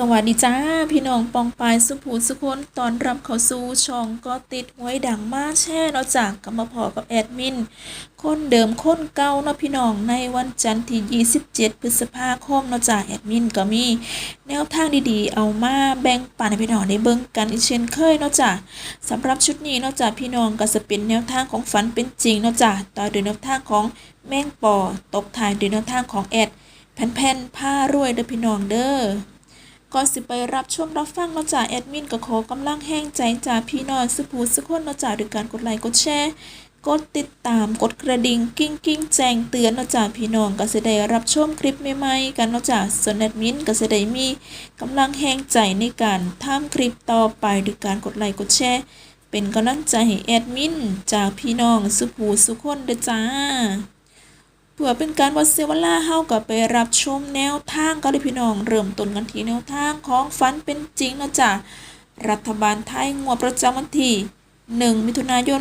สวัสดีจ้า พี่น้องปองปายสุภูสุคนตอนรับเขาสู่ช่องก็ติดหวยดังมากแช่เนาะจากกำมาพอกับแอดมิน คนเดิมคนเก่าเนาะพี่น้องในวันจันทร์ที่ 27 พฤษภาคมเนาะจากแอดมินก็มี แนวทางดีๆ เอามาแบ่งปันให้พี่น้องได้เบิ่งกันอีกเช่นเคยเนาะจ้ะสำหรับชุดนี้เนาะจากพี่น้องก็จะเป็นแนวทางของฝันเป็นจริงเนาะจ้ะต่อด้วยแนวทางของแม่งปอตบท้ายด้วยแนวทางของแอดแผ่นๆผ้ารวยเด้อพี่น้องเด้อ ก่อนสิไปรับชมรับฟังเนาะจากแอดมินก็ขอกำลังแห้งใจจากพี่น้องสุภูสุคนเนาะจากด้วยการกดไลค์กดแชร์กดติดตามกดกระดิ่งกิ้งกิ้งแจ้งเตือนเนาะจากพี่น้องก็จะได้รับชมคลิปใหม่ๆกันเนาะจากส่วนแอดมินก็จะได้มีกำลังแห้งใจในการทำคลิปต่อไปด้วยการกดไลค์กดแชร์เป็นกำลังใจให้แอดมินจากพี่น้องสุภูสุคนเด้อจ้า เพื่อเป็นการวัดเซเวลาเฮากับไปรับชมแนวทางก็เลยพี่น้อง เริ่มต้นกันที่แนวทางของฝันเป็นจริงนะจ๊ะรัฐบาลไทยงวดประจำวันที่ 1 มิถุนายน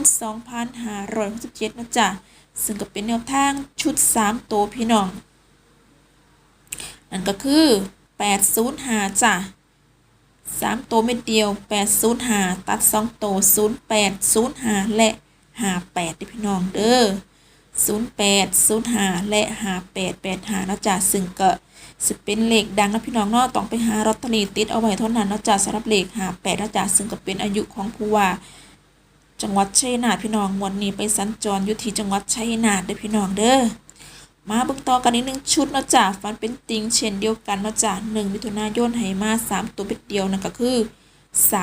2567นะจ๊ะซึ่งก็เป็นแนวทางชุด 3 ตัวพี่น้อง นั่นก็คือ 805จ้ะ3ตัวเม็ดเดียว 805 ตัด 2 ตัว 08 05 และ 58ด้อพี่น้องเด้อ 08 05และ5885นะจ๊ะซึ่งก็สิเป็นเลขดังนะพี่น้องเนาะต้องไปหาลอตเตอรี่ติดเอาไว้เท่านั้นนะจ๊ะสำหรับเลข58นะจ๊ะซึ่งก็เป็นอายุของผู้ว่าจังหวัดชัยนาทพี่น้องวันนี้ไปสัญจรอยู่ที่จังหวัดชัยนาทเด้อพี่น้องเด้อมาเบิ่งต่อกันอีกหนึ่งชุดเนาะจ๊ะฟันเป็นติงเช่นเดียวกันเนาะจ๊ะ1มิถุนายนให้มา3ตัวเป็นเดียวนั่นก็คือ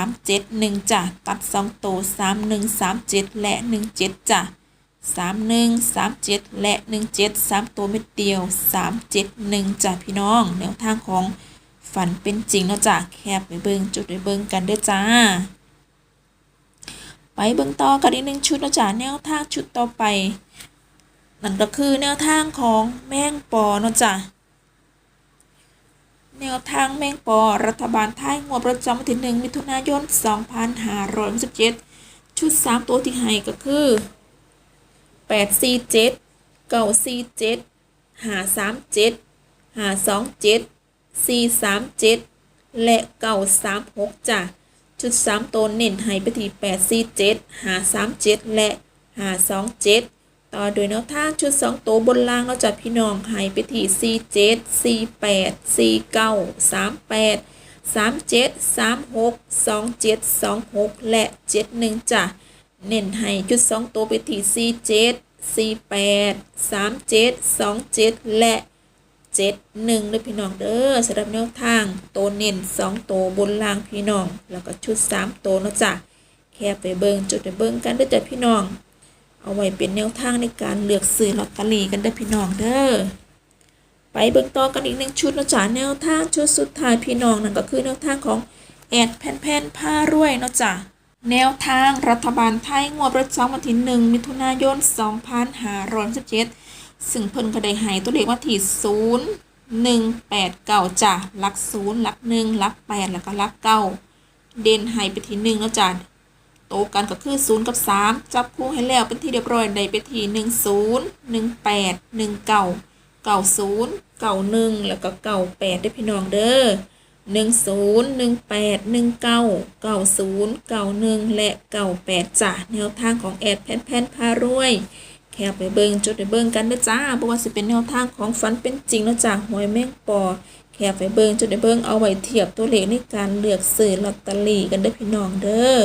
371จ้ะตัด2ตัว3137และ17จ้ะสามหนึ่งสามเจ็ดและหนึ่งเจ็ด สามตัวเม็ดเดียวสามเจ็ดหนึ่งจ้ะพี่น้อง แนวทางของฝันเป็นจริงเนาะจ้ะแคบไปเบิงจุดไปเบิงกันเด้อจ้า ไปเบิงต่อกันอีกหนึ่งชุดเนาะจ้ะแนวทางชุดต่อไปนั่นก็คือแนวทางของแมงปอเนาะจ้ะแนวทางแมงปอรัฐบาลไทยงวดประจำวันที่หนึ่งมิถุนายน 2567ชุดสามตัวที่ให้ก็คือ แปดสี่เจ็ดเก้าสี่เจ็ดหาสามเจ็ดหาสองเจ็ดสี่สามเจ็ดและเก้าสามหกจ้ะชุดสามตัวเน้นให้ไปที่แปดสี่เจ็ดหาสามเจ็ดและหาสองเจ็ดต่อโดยแนวทางชุดสองตัวบนล่างเราจะพี่น้องให้ไปที่สี่เจ็ดสี่แปดสี่เก้าสามแปดสามเจ็ดสามหกสองเจ็ดสองหกและเจ็ดหนึ่งจ้ะ เน้นให้จุดสองตัวไปที่สี่เจ็ดสี่แปดสามเจ็ดสองเจ็ดและเจ็ดหนึ่งเลยพี่น้องเด้อสำหรับแนวทางตัวเน้นสองตัวบนล่างพี่น้อง แล้วก็ชุดสามตัวเนาะจ้ะแค่ไปเบิงจุดไปเบิงกันด้อจ้ะพี่น้อง เอาไว้เป็นแนวทางในการเลือกซื้อลอตเตอรี่กันเด้พี่น้องเด้อไปเบิ่งต่อกันอีกหนึ่งชุดนะจ้ะแนวทางชุดสุดท้ายพี่น้องนั่นก็คือแนวทางของแอดแผ่นแผ่นผ้ารวยเนาะจ้ะ แนวทางรัฐบาลไทยงวดประจำวันที่ 1 มิถุนายน 2567ซึ่งเพิ่นก็ได้ให้ตัวเลขว่าที่ 0 1 8 9จ้ะหลัก 0 หลัก 1 หลัก 8 แล้วก็หลัก9เด่นให้ไปที่1แล้วจ้ะโตกันก็คือ 0 กับ 3 จับคู่ให้แล้วเป็นที่เรียบร้อยได้ไปที่ 1 0 1 8 1 9 9 0 9 1 แล้วก็ 98ได้พี่น้องเด้อ หนึ่งศูนย์หนึ่งแปดหนึ่งเก้าเก้าศูนย์เก้าหนึ่งและเก้าแปดจ้ะแนวทางของแอดแพนแพนพารวย แค่ไปเบิงจดไปเบิงกันเด้อจ้าเพราะว่าสิเป็นแนวทางของฝันเป็นจริงแล้วจ้ะหวยแม่งปอ แค่ไปเบิงจดไปเบิงเอาไว้เทียบตัวเลขในการเลือกซื้อลอตเตอรี่กันเด้อพี่น้องเด้อ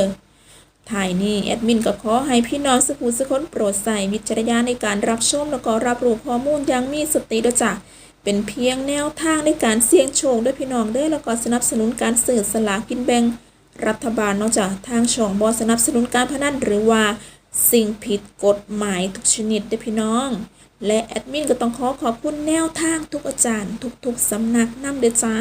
ถ่ายนี่แอดมินก็ขอให้พี่น้องสุขุสุคนโปรดใส่วิจารณญาณในการรับชมแล้วก็รับรู้ข้อมูลอย่างมีสติด้วยจ้ะ เป็นเพียงแนวทางในการเสี่ยงโชคด้วยพี่น้องเด้อแล้วก็สนับสนุนการสื่อสลากกินแบ่งรัฐบาลนอกจากทางช่องบอสนับสนุนการพนันหรือว่าสิ่งผิดกฎหมายทุกชนิดด้วยพี่น้อง และแอดมินก็ต้องขอขอบคุณแนวทางทุกอาจารย์ ทุกๆสำนักนำเด้อจ้า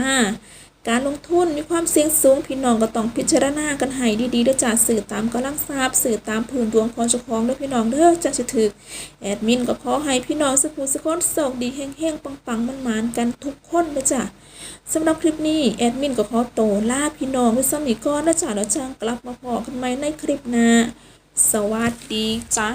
การลงทุนมีความเสี่ยงสูงพี่น้องก็ต้องพิจารณากันให้ดีๆด้อจ้าสื่อตามกำลังทราบสื่อตามพื้นดวงของเจ้าของด้อพี่น้องเด้อจังสิถึกแอดมินก็ขอให้พี่น้องสุขุสุขคนโชคดีเฮงๆปังๆมันๆกันทุกคนนะจ๊ะสำหรับคลิปนี้แอดมินก็ขอโตวลาพี่น้องไว้สมีก่อนนะจ๊ะแล้วจังกลับมาพอกันใหม่ในคลิปหน้าสวัสดีจ้า